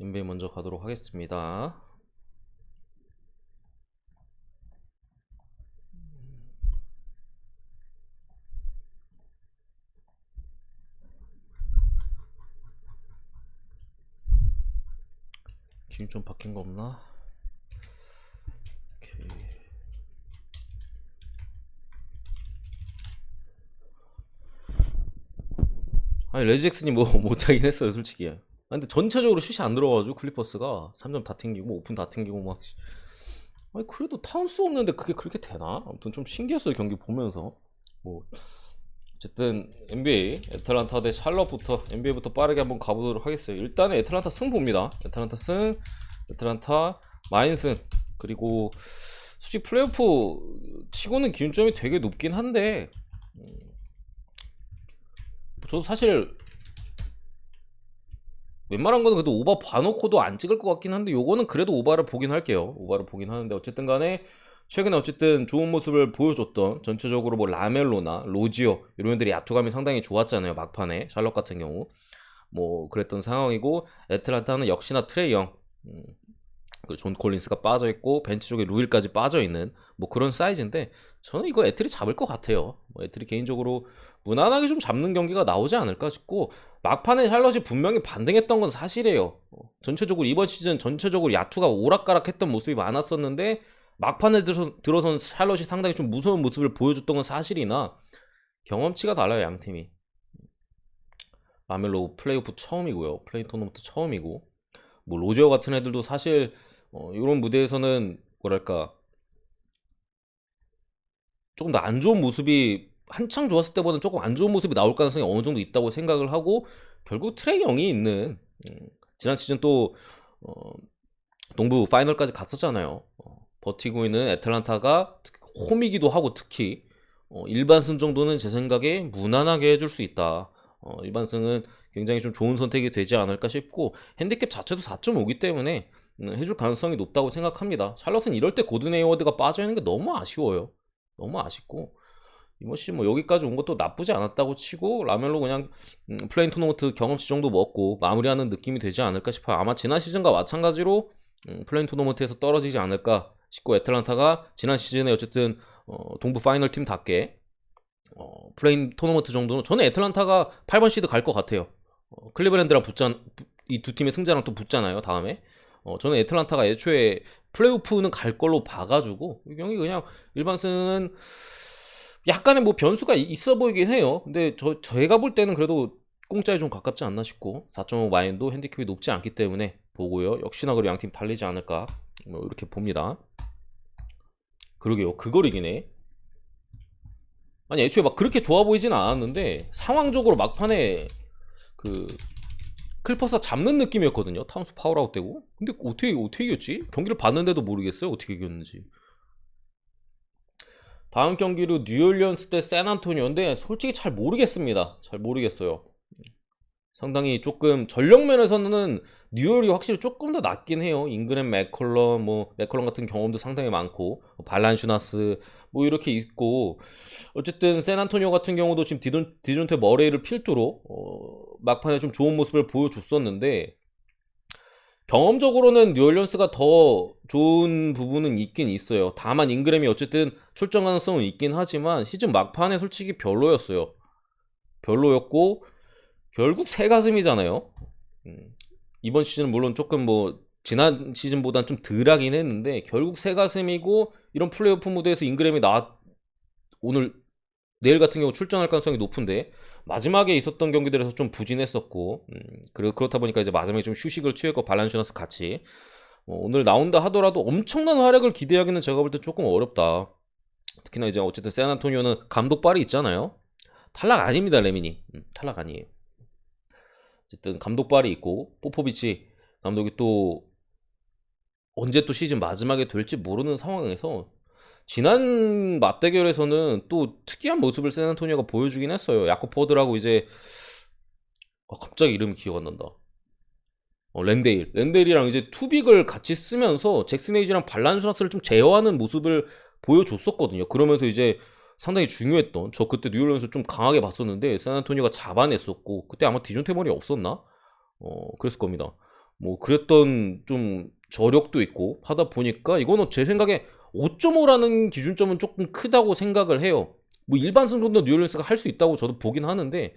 NBA 먼저 가도록 하겠습니다. 기준 좀 바뀐 거 없나? 오케이. 아니 레지잭슨이 뭐 못하긴 했어요 솔직히 아 근데 전체적으로 슛이 안 들어가지고 클리퍼스가 3점 다 튕기고 뭐 오픈 다 튕기고 막 씨. 아니 그래도 타운스 없는데 그게 그렇게 되나? 아무튼 좀 신기했어요 경기 보면서 뭐 어쨌든 NBA 애틀란타 대 샬럿부터 NBA부터 빠르게 한번 가보도록 하겠어요 일단은 애틀란타 승 봅니다 애틀란타 승 애틀란타 마인승 그리고 솔직히 플레이오프 치고는 기준점이 되게 높긴 한데 음, 저도 사실 웬만한 거는 그래도 오바 봐놓고도 안 찍을 것 같긴 한데 요거는 그래도 오바를 보긴 할게요. 오바를 보긴 하는데 어쨌든 간에 최근에 어쨌든 좋은 모습을 보여줬던 전체적으로 뭐 라멜로나 로지오 이런 애들이 야투감이 상당히 좋았잖아요 막판에. 샬럿 같은 경우. 뭐 그랬던 상황이고 애틀란타는 역시나 트레이영. 음, 그 존 콜린스가 빠져 있고 벤치 쪽에 루일까지 빠져 있는 뭐 그런 사이즈인데 저는 이거 애틀이 잡을 것 같아요. 뭐 애틀이 개인적으로 무난하게 좀 잡는 경기가 나오지 않을까 싶고 막판에 샬럿이 분명히 반등했던 건 사실이에요. 어, 전체적으로 이번 시즌 전체적으로 야투가 오락가락했던 모습이 많았었는데 막판에 들어서, 들어선 샬럿이 상당히 좀 무서운 모습을 보여줬던 건 사실이나 경험치가 달라요 양 팀이. 라멜로 플레이오프 처음이고요. 플레이 토너먼트 처음이고 뭐 로지어 같은 애들도 사실 어, 이런 무대에서는 뭐랄까 조금 더 안 좋은 모습이 한창 좋았을 때보다는 조금 안 좋은 모습이 나올 가능성이 어느 정도 있다고 생각을 하고 결국 트레이 영이 있는 음, 지난 시즌 또 어, 동부 파이널까지 갔었잖아요. 어, 버티고 있는 애틀란타가 홈이기도 하고 특히 어, 일반승 정도는 제 생각에 무난하게 해줄 수 있다. 어, 일반승은 굉장히 좀 좋은 선택이 되지 않을까 싶고 핸디캡 자체도 4.5기 때문에 음, 해줄 가능성이 높다고 생각합니다. 샬럿은 이럴 때 고든 헤이워드가 빠져 있는 게 너무 아쉬워요. 너무 아쉽고 이모씨 뭐 여기까지 온 것도 나쁘지 않았다고 치고 라멜로 그냥 음, 플레인 토너먼트 경험치 정도 먹고 마무리하는 느낌이 되지 않을까 싶어요. 아마 지난 시즌과 마찬가지로 음, 플레인 토너먼트에서 떨어지지 않을까 싶고 애틀란타가 지난 시즌에 어쨌든 어, 동부 파이널 팀답게 어, 플레인 토너먼트 정도는 저는 애틀란타가 8번 시드 갈 것 같아요. 어, 클리브랜드랑 붙자 이두 팀의 승자랑 또 붙잖아요 다음에 어, 저는 애틀란타가 애초에 플레이오프는 갈 걸로 봐가지고 이 경기 그냥 일반승은 약간의 뭐 변수가 이- 있어 보이긴 해요. 근데 저 제가 볼 때는 그래도 공짜에 좀 가깝지 않나 싶고 4.5 마인도 핸디캡이 높지 않기 때문에 보고요. 역시나 그리고 양팀 달리지 않을까 뭐 이렇게 봅니다. 그러게요. 그걸 이기네. 아니 애초에 막 그렇게 좋아 보이진 않았는데 상황적으로 막판에 그 클퍼스가 잡는 느낌이었거든요. 타운스 파울아웃 되고. 근데 어떻게 어떻게 이겼지? 경기를 봤는데도 모르겠어요. 어떻게 이겼는지. 다음 경기로 뉴올리언스 대 샌안토니오인데 솔직히 잘 모르겠습니다. 잘 모르겠어요. 상당히 조금 전력 면에서는 뉴올이 확실히 조금 더 낫긴 해요. 잉그램 맥컬럼 뭐 맥컬럼 같은 경험도 상당히 많고 발란슈나스 뭐 이렇게 있고 어쨌든 샌안토니오 같은 경우도 지금 디존, 디존테 머레이를 필두로 어, 막판에 좀 좋은 모습을 보여줬었는데 경험적으로는 뉴올리언스가 더 좋은 부분은 있긴 있어요. 다만 잉그램이 어쨌든 출전 가능성은 있긴 하지만 시즌 막판에 솔직히 별로였어요. 별로였고 결국 새 가슴이잖아요. 음, 이번 시즌은 물론 조금 뭐 지난 시즌보단 좀 덜하긴 했는데 결국 새 가슴이고 이런 플레이오프 무대에서 잉그램이 나 오늘 내일 같은 경우 출전할 가능성이 높은데 마지막에 있었던 경기들에서 좀 부진했었고 음, 그렇, 그렇다 보니까 이제 마지막에 좀 휴식을 취했고 발란슈나스 같이 어, 오늘 나온다 하더라도 엄청난 활약을 기대하기는 제가 볼 때 조금 어렵다. 특히나 이제 어쨌든 샌안토니오는 감독발이 있잖아요. 탈락 아닙니다 레미니 음, 탈락 아니에요. 어쨌든 감독발이 있고 포포비치 감독이 또 언제 또 시즌 마지막에 될지 모르는 상황에서 지난 맞대결에서는 또 특이한 모습을 샌안토니오가 보여주긴 했어요. 야코 포드라고 이제 아, 갑자기 이름이 기억 안 난다. 어, 랜데일. 랜데일이랑 이제 투빅을 같이 쓰면서 잭슨 에이지랑 발란슈나스를 좀 제어하는 모습을 보여줬었거든요. 그러면서 이제 상당히 중요했던 저 그때 뉴올리언스 좀 강하게 봤었는데 샌안토니오가 잡아냈었고 그때 아마 디존 테 머리 없었나? 어 그랬을 겁니다. 뭐 그랬던 좀 저력도 있고 하다 보니까 이거는 제 생각에 5.5라는 기준점은 조금 크다고 생각을 해요. 뭐 일반 승부도 뉴올리언스가 할 수 있다고 저도 보긴 하는데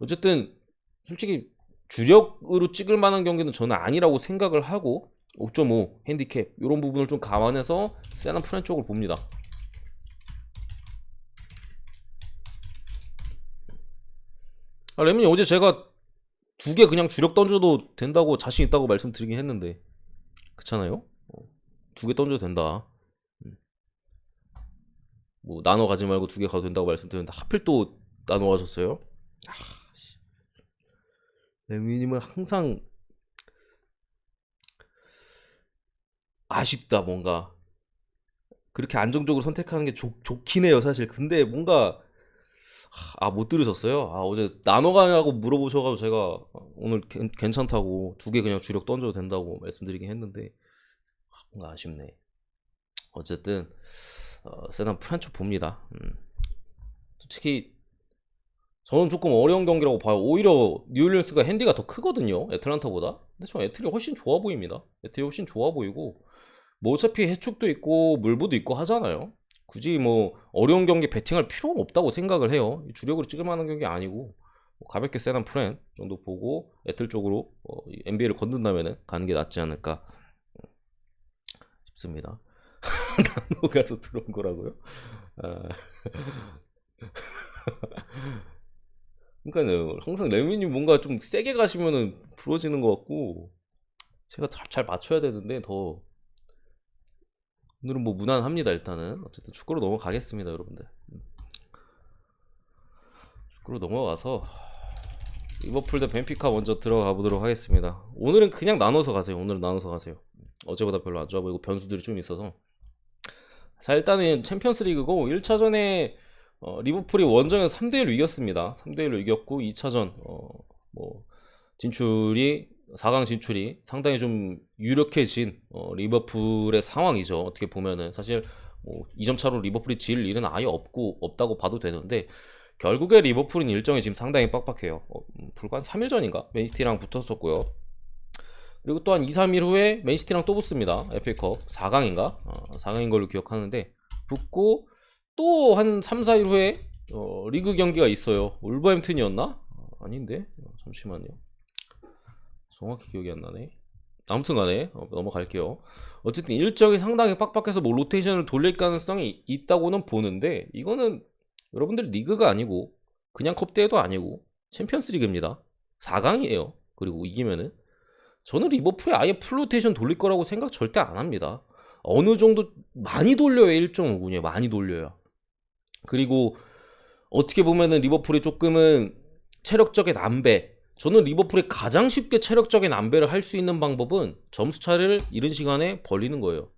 어쨌든 솔직히 주력으로 찍을 만한 경기는 저는 아니라고 생각을 하고 5.5 핸디캡 이런 부분을 좀 감안해서 세난 프렌 쪽을 봅니다. 아, 레몬이 어제 제가 두 개 그냥 주력 던져도 된다고 자신 있다고 말씀드리긴 했는데 그렇잖아요? 두 개 던져도 된다. 음. 뭐 나눠 가지 말고 두 개 가도 된다고 말씀드렸는데 하필 또 나눠 가셨어요? 아, 씨. 레미님은 항상 아쉽다 뭔가 그렇게 안정적으로 선택하는 게 좋, 좋긴 해요 사실 근데 뭔가 아 못 들으셨어요? 아 어제 나눠 가냐고 물어보셔가지고 제가 오늘 괜- 괜찮다고 두 개 그냥 주력 던져도 된다고 말씀드리긴 했는데 아, 뭔가 아쉽네 어쨌든 어, 세단 프란초 봅니다 음. 솔직히 저는 조금 어려운 경기라고 봐요 오히려 뉴올리언스가 핸디가 더 크거든요 애틀란타보다 근데 저 애틀이 훨씬 좋아 보입니다 애틀이 훨씬 좋아 보이고 뭐 어차피 해축도 있고 물부도 있고 하잖아요. 굳이 뭐 어려운 경기 배팅할 필요는 없다고 생각을 해요. 주력으로 찍을 만한 경기 아니고 뭐 가볍게 세난 프렌 정도 보고 애틀 쪽으로 어, NBA를 건든다면은 가는 게 낫지 않을까 싶습니다. 나노 가서 들어온 거라고요? 아. 그러니까요. 항상 레미님 뭔가 좀 세게 가시면은 부러지는 것 같고 제가 잘, 잘 맞춰야 되는데 더 오늘은 뭐 무난합니다 일단은 어쨌든 축구로 넘어가겠습니다 여러분들 음. 축구로 넘어가서 리버풀 대 벤피카 먼저 들어가 보도록 하겠습니다 오늘은 그냥 나눠서 가세요 오늘은 나눠서 가세요 어제보다 별로 안 좋아 보이고 변수들이 좀 있어서 자 일단은 챔피언스 리그고 1차전에 어, 리버풀이 원정에서 3대1로 이겼습니다 3대1로 이겼고 2차전 어, 뭐 진출이 4강 진출이 상당히 좀 유력해진 어, 리버풀의 상황이죠. 어떻게 보면은 사실 뭐 2점 차로 리버풀이 질 일은 아예 없고 없다고 봐도 되는데 결국에 리버풀은 일정이 지금 상당히 빡빡해요. 어, 음, 불과 한 3일 전인가 맨시티랑 붙었었고요. 그리고 또한 2, 3일 후에 맨시티랑 또 붙습니다. FA컵 4강인가? 어, 4강인 걸로 기억하는데 붙고 또 한 3, 4일 후에 어, 리그 경기가 있어요. 울버햄튼이었나? 어, 아닌데? 어, 잠시만요. 정확히 기억이 안 나네. 아무튼 간에 어, 넘어갈게요. 어쨌든 일정이 상당히 빡빡해서 뭐 로테이션을 돌릴 가능성이 있다고는 보는데 이거는 여러분들 리그가 아니고 그냥 컵대회도 아니고 챔피언스 리그입니다. 4강이에요. 그리고 이기면은 저는 리버풀에 아예 풀로테이션 돌릴 거라고 생각 절대 안 합니다. 어느 정도 많이 돌려요 1.5군이에요. 많이 돌려요. 그리고 어떻게 보면은 리버풀이 조금은 체력적인 안배 저는 리버풀이 가장 쉽게 체력적인 안배를 할 수 있는 방법은 점수 차를 이른 시간에 벌리는 거예요.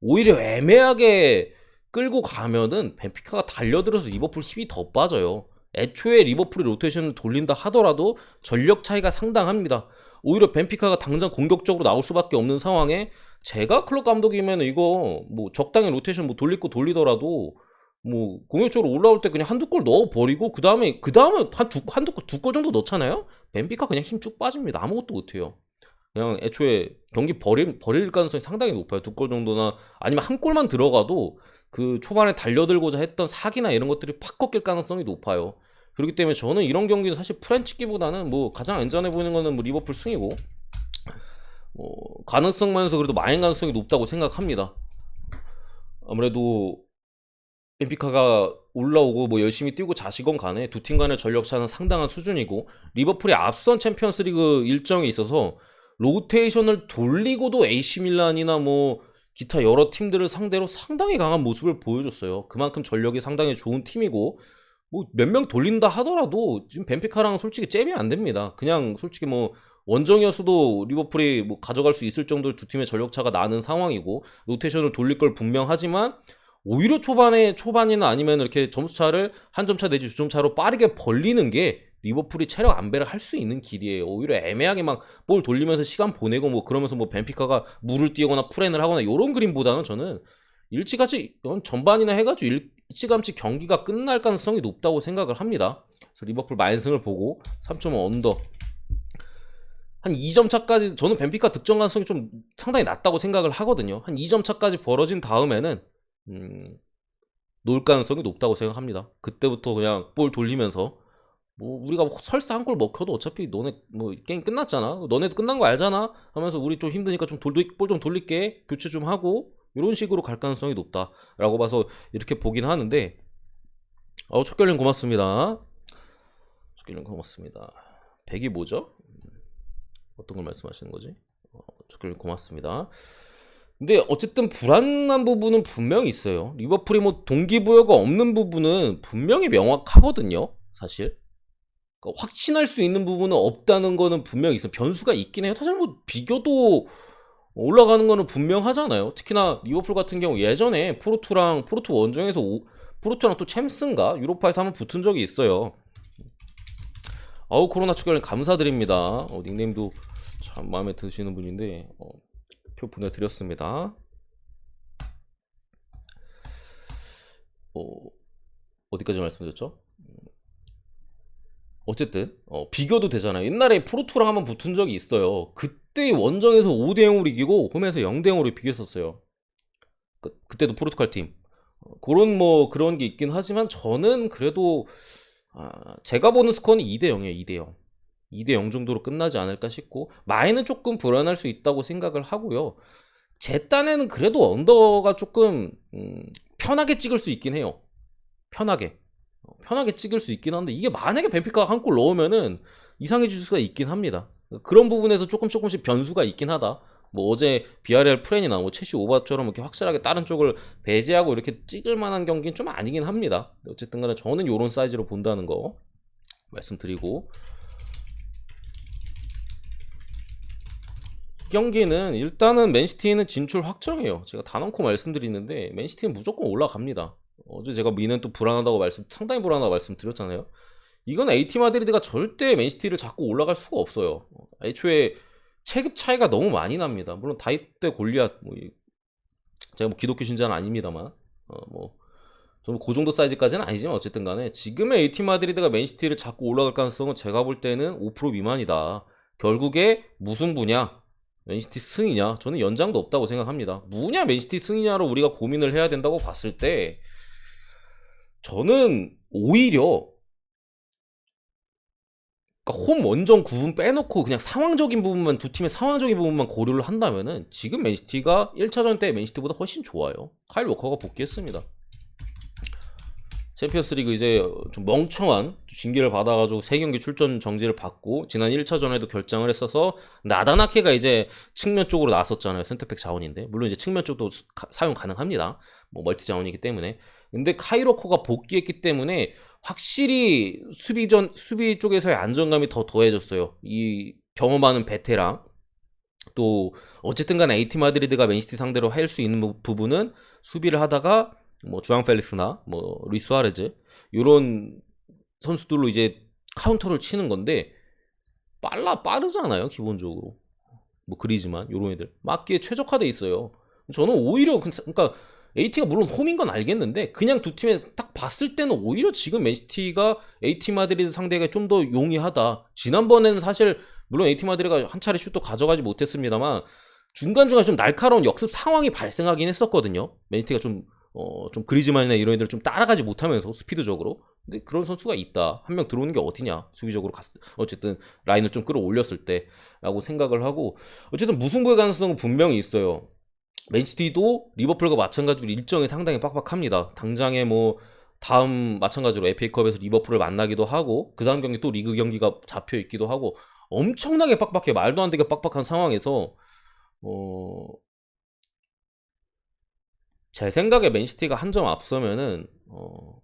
오히려 애매하게 끌고 가면은 벤피카가 달려들어서 리버풀 힘이 더 빠져요. 애초에 리버풀이 로테이션을 돌린다 하더라도 전력 차이가 상당합니다. 오히려 벤피카가 당장 공격적으로 나올 수밖에 없는 상황에 제가 클럽 감독이면 이거 뭐 적당히 로테이션 뭐 돌리고 돌리더라도 뭐 공격적으로 올라올 때 그냥 한두 골 넣어 버리고 그 다음에 그 다음에 한두 한두 두골 정도 넣잖아요. 벤피카 그냥 힘 쭉 빠집니다. 아무것도 못해요. 그냥 애초에 경기 버릴 버릴 가능성이 상당히 높아요. 두 골 정도나 아니면 한 골만 들어가도 그 초반에 달려들고자 했던 사기나 이런 것들이 팍 꺾일 가능성이 높아요. 그렇기 때문에 저는 이런 경기는 사실 프렌치기보다는 뭐 가장 안전해 보이는 거는 뭐 리버풀 승이고 뭐 가능성만해서 그래도 마행 가능성이 높다고 생각합니다. 아무래도 벤피카가 올라오고 뭐 열심히 뛰고 자시건 간에 두 팀 간의 전력 차는 상당한 수준이고 리버풀이 앞선 챔피언스리그 일정에 있어서 로테이션을 돌리고도 AC 밀란이나 뭐 기타 여러 팀들을 상대로 상당히 강한 모습을 보여줬어요. 그만큼 전력이 상당히 좋은 팀이고 뭐 몇 명 돌린다 하더라도 지금 벤피카랑 솔직히 잽이 안 됩니다. 그냥 솔직히 뭐 원정이었어도 리버풀이 뭐 가져갈 수 있을 정도로 두 팀의 전력 차가 나는 상황이고 로테이션을 돌릴 걸 분명하지만 오히려 초반에 초반이나 아니면 이렇게 점수 차를 한 점차 내지 두 점 차로 빠르게 벌리는 게 리버풀이 체력 안배를 할 수 있는 길이에요. 오히려 애매하게 막 볼 돌리면서 시간 보내고 뭐 그러면서 뭐 벤피카가 물을 띄거나 프렌을 하거나 이런 그림보다는 저는 일찌감치 전반이나 해가지고 일찌감치 경기가 끝날 가능성이 높다고 생각을 합니다. 그래서 리버풀 마인승을 보고 3.5 언더 한 2점 차까지 저는 벤피카 득점 가능성이 좀 상당히 낮다고 생각을 하거든요. 한 2점 차까지 벌어진 다음에는 음, 놓을 가능성이 높다고 생각합니다. 그때부터 그냥 볼 돌리면서 뭐 우리가 설사 한 골 먹혀도 어차피 너네 뭐 게임 끝났잖아. 너네도 끝난 거 알잖아. 하면서 우리 좀 힘드니까 좀 돌리 볼좀 돌릴게. 교체 좀 하고 이런 식으로 갈 가능성이 높다라고 봐서 이렇게 보긴 하는데 어 촉결님 고맙습니다. 촉결님 고맙습니다. 100이 뭐죠? 어떤 걸 말씀하시는 거지? 어, 촉결님 고맙습니다. 근데 어쨌든 불안한 부분은 분명히 있어요. 리버풀이 뭐 동기부여가 없는 부분은 분명히 명확하거든요. 사실. 그러니까 확신할 수 있는 부분은 없다는 거는 분명히 있어. 변수가 있긴 해요. 사실 뭐 비교도 올라가는 거는 분명하잖아요. 특히나 리버풀 같은 경우 예전에 포르투랑 포르투 원정에서 오- 포르투랑 또 챔스인가 유로파에서 한번 붙은 적이 있어요. 아우 코로나 축구를 감사드립니다. 어, 닉네임도 참 마음에 드시는 분인데 어, 표 보내드렸습니다. 어, 어디까지 말씀드렸죠? 어쨌든 어, 비교도 되잖아요. 옛날에 포르투랑 한번 붙은 적이 있어요. 그 때 원정에서 5대 0으로 이기고 홈에서 0대 0으로 비겼었어요. 그, 그때도 포르투갈 팀. 어, 그런 뭐 그런 게 있긴 하지만 저는 그래도 아, 제가 보는 스코어는 2대 0이에요. 2대 0. 2대 0 정도로 끝나지 않을까 싶고 마이는 조금 불안할 수 있다고 생각을 하고요. 제 딴에는 그래도 언더가 조금 음, 편하게 찍을 수 있긴 해요. 편하게. 어, 편하게 찍을 수 있긴 한데 이게 만약에 벤피카가 한 골 넣으면은 이상해질 수가 있긴 합니다. 그런 부분에서 조금 조금씩 변수가 있긴 하다. 뭐 어제 비아레알 프렌이나 뭐 체시 오바처럼 이렇게 확실하게 다른 쪽을 배제하고 이렇게 찍을 만한 경기는 좀 아니긴 합니다. 어쨌든 간에 저는 요런 사이즈로 본다는 거 말씀드리고 이 경기는 일단은 맨시티는 진출 확정이에요. 제가 단언코 말씀드리는데 맨시티는 무조건 올라갑니다. 어제 제가 미는 또 불안하다고 말씀 상당히 불안하다고 말씀드렸잖아요. 이건 AT 마드리드가 절대 맨시티를 잡고 올라갈 수가 없어요. 애초에 체급 차이가 너무 많이 납니다. 물론 다윗 대 골리앗 뭐 이- 제가 뭐 기독교 신자는 아닙니다만 어 뭐 저는 그 정도 사이즈까지는 아니지만 어쨌든 간에 지금의 AT 마드리드가 맨시티를 잡고 올라갈 가능성은 제가 볼 때는 5% 미만이다. 결국에 무승부냐 맨시티 승이냐 저는 연장도 없다고 생각합니다. 무냐 맨시티 승이냐로 우리가 고민을 해야 된다고 봤을 때 저는 오히려 그러니까 홈 원정 구분 빼놓고 그냥 상황적인 부분만 두 팀의 상황적인 부분만 고려를 한다면은 지금 맨시티가 1차전 때 맨시티보다 훨씬 좋아요. 카일 워커가 복귀했습니다. 챔피언스리그 이제 좀 멍청한 징계를 받아가지고 세 경기 출전 정지를 받고 지난 1차전에도 결장을 했어서 나다나케가 이제 측면 쪽으로 나섰잖아요 센터백 자원인데 물론 이제 측면 쪽도 사용 가능합니다 뭐 멀티 자원이기 때문에 근데 카이로코가 복귀했기 때문에 확실히 수비전 수비 쪽에서의 안정감이 더 더해졌어요. 이 경험하는 베테랑. 또 어쨌든 간에 AT 마드리드가 맨시티 상대로 할 수 있는 부- 부분은 수비를 하다가 뭐 주앙 펠릭스나 뭐 루이스 수아레즈 요런 선수들로 이제 카운터를 치는 건데 빨라 빠르잖아요 기본적으로. 뭐 그리지만 요런 애들. 맞기에 최적화돼 있어요. 저는 오히려 그- 그러니까 AT가 물론 홈인 건 알겠는데 그냥 두 팀에 딱 봤을 때는 오히려 지금 맨시티가 AT 마드리드 상대가 좀 더 용이하다 지난번에는 사실 물론 AT 마드리드가 한 차례 슛도 가져가지 못했습니다만 중간중간 좀 날카로운 역습 상황이 발생하긴 했었거든요 맨시티가 좀 어, 좀 그리즈만이나 이런 애들 좀 따라가지 못하면서 스피드적으로. 근데 그런 선수가 있다. 한 명 들어오는 게 어디냐. 수비적으로 갔, 어쨌든 라인을 좀 끌어올렸을 때. 라고 생각을 하고. 어쨌든 무승부의 가능성은 분명히 있어요. 맨시티도 리버풀과 마찬가지로 일정이 상당히 빡빡합니다. 당장에 뭐, 다음 마찬가지로 FA컵에서 리버풀을 만나기도 하고, 그 다음 경기 또 리그 경기가 잡혀 있기도 하고, 엄청나게 빡빡해. 말도 안 되게 빡빡한 상황에서, 어, 제 생각에 맨시티가 한 점 앞서면은 어,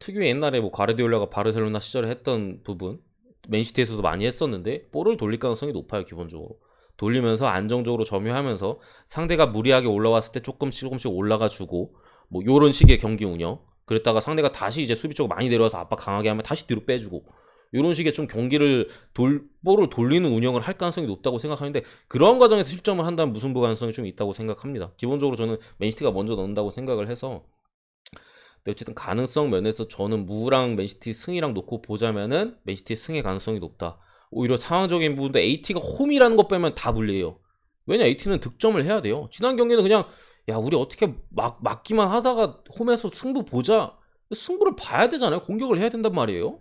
특유의 옛날에 뭐 가르디올라가 바르셀로나 시절에 했던 부분 맨시티에서도 많이 했었는데 볼을 돌릴 가능성이 높아요 기본적으로 돌리면서 안정적으로 점유하면서 상대가 무리하게 올라왔을 때 조금씩 조금씩 올라가 주고 뭐 요런 식의 경기 운영 그랬다가 상대가 다시 이제 수비 쪽으로 많이 내려와서 압박 강하게 하면 다시 뒤로 빼주고 요런 식의 좀 경기를 돌 볼을 돌리는 운영을 할 가능성이 높다고 생각하는데 그런 과정에서 실점을 한다면 무승부 가능성이 좀 있다고 생각합니다. 기본적으로 저는 맨시티가 먼저 넣는다고 생각을 해서 근데 어쨌든 가능성 면에서 저는 무랑 맨시티 승이랑 놓고 보자면은 맨시티 승의 가능성이 높다. 오히려 상황적인 부분도 AT가 홈이라는 것 빼면 다 불리해요. 왜냐 AT는 득점을 해야 돼요. 지난 경기는 그냥 야 우리 어떻게 막 막기만 하다가 홈에서 승부 보자. 승부를 봐야 되잖아요. 공격을 해야 된단 말이에요.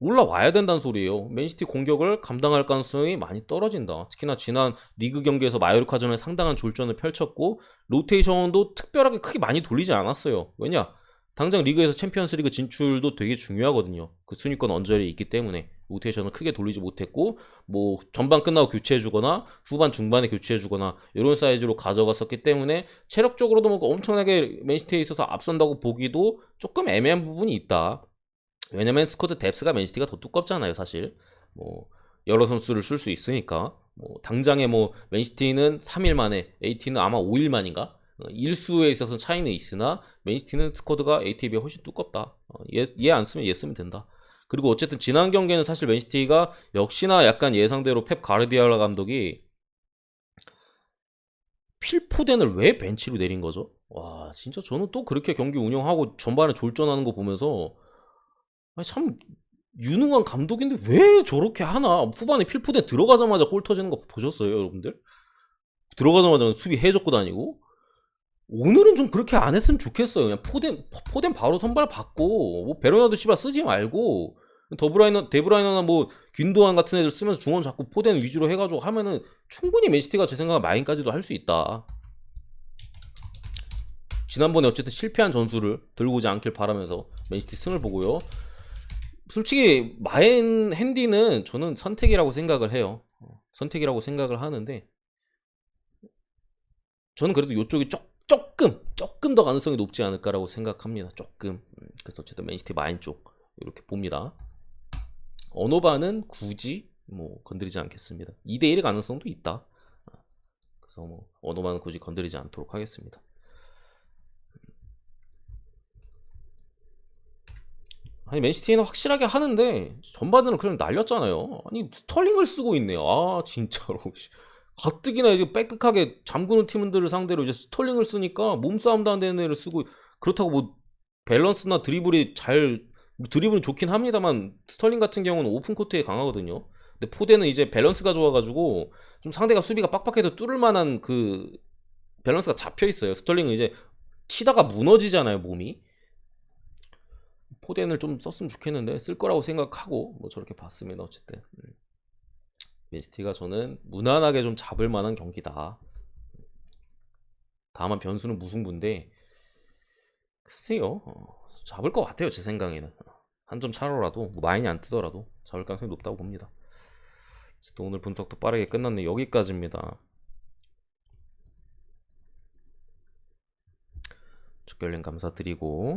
올라와야 된다는 소리예요. 맨시티 공격을 감당할 가능성이 많이 떨어진다. 특히나 지난 리그 경기에서 마요르카전에 상당한 졸전을 펼쳤고 로테이션도 특별하게 크게 많이 돌리지 않았어요. 왜냐? 당장 리그에서 챔피언스리그 진출도 되게 중요하거든요. 그 순위권 언저리에 있기 때문에 로테이션을 크게 돌리지 못했고 뭐 전반 끝나고 교체해주거나 후반 중반에 교체해주거나 이런 사이즈로 가져갔었기 때문에 체력적으로도 뭐 엄청나게 맨시티에 있어서 앞선다고 보기도 조금 애매한 부분이 있다. 왜냐면 스쿼드 뎁스가 맨시티가 더 두껍잖아요, 사실. 뭐 여러 선수를 쓸 수 있으니까. 뭐 당장에 뭐 맨시티는 3일 만에, AT는 아마 5일 만인가? 어, 일수에 있어서 차이는 있으나 맨시티는 스쿼드가 비해 훨씬 두껍다. 어, 얘, 얘 안 쓰면 얘 쓰면 된다. 그리고 어쨌든 지난 경기에는 사실 맨시티가 역시나 약간 예상대로 펩 가르디올라 감독이 필포덴을 왜 벤치로 내린 거죠? 와 진짜 저는 또 그렇게 경기 운영하고 전반에 졸전하는 거 보면서 참 유능한 감독인데 왜 저렇게 하나? 후반에 필포덴 들어가자마자 골 터지는 거 보셨어요, 여러분들? 들어가자마자 수비 해줬고 다니고 오늘은 좀 그렇게 안 했으면 좋겠어요. 그냥 포덴 포덴 바로 선발 받고 뭐 베로나도 씨발 쓰지 말고 더브라이너 데브라이너나 뭐 균도안 같은 애들 쓰면서 중원 자꾸 포덴 위주로 해가지고 하면은 충분히 맨시티가 제 생각에 마인까지도 할 수 있다. 지난번에 어쨌든 실패한 전술을 들고 오지 않길 바라면서 맨시티 승을 보고요. 솔직히 마인 핸디는 저는 선택이라고 생각을 해요. 어, 선택이라고 생각을 하는데 저는 그래도 이쪽이 조, 조금 조금 더 가능성이 높지 않을까라고 생각합니다. 조금 음, 그래서 어쨌든 맨시티 마인 쪽 이렇게 봅니다. 어노바는 굳이 뭐 건드리지 않겠습니다. 2대 1의 가능성도 있다. 어, 그래서 뭐 어노바는 굳이 건드리지 않도록 하겠습니다. 아니 맨시티는 확실하게 하는데 전반에는 그냥 날렸잖아요. 아니 스털링을 쓰고 있네요. 아 진짜로. 씨. 가뜩이나 이제 빽빽하게 잠그는 팀들을 상대로 이제 스털링을 쓰니까 몸싸움도 안 되는 애를 쓰고 그렇다고 뭐 밸런스나 드리블이 잘 드리블은 좋긴 합니다만 스털링 같은 경우는 오픈 코트에 강하거든요. 근데 포대는 이제 밸런스가 좋아가지고 좀 상대가 수비가 빡빡해도 뚫을 만한 그 밸런스가 잡혀 있어요. 스털링은 이제 치다가 무너지잖아요 몸이. 포덴을 좀 썼으면 좋겠는데 쓸 거라고 생각하고 뭐 저렇게 봤습니다 어쨌든 음. 맨시티가 저는 무난하게 좀 잡을 만한 경기다. 다만 변수는 무승부인데 글쎄요. 어, 잡을 것 같아요 제 생각에는. 한 점 차로라도 뭐 마인이 안 뜨더라도 잡을 가능성이 높다고 봅니다. 어쨌든 오늘 분석도 빠르게 끝났네. 여기까지입니다. 축결님 감사드리고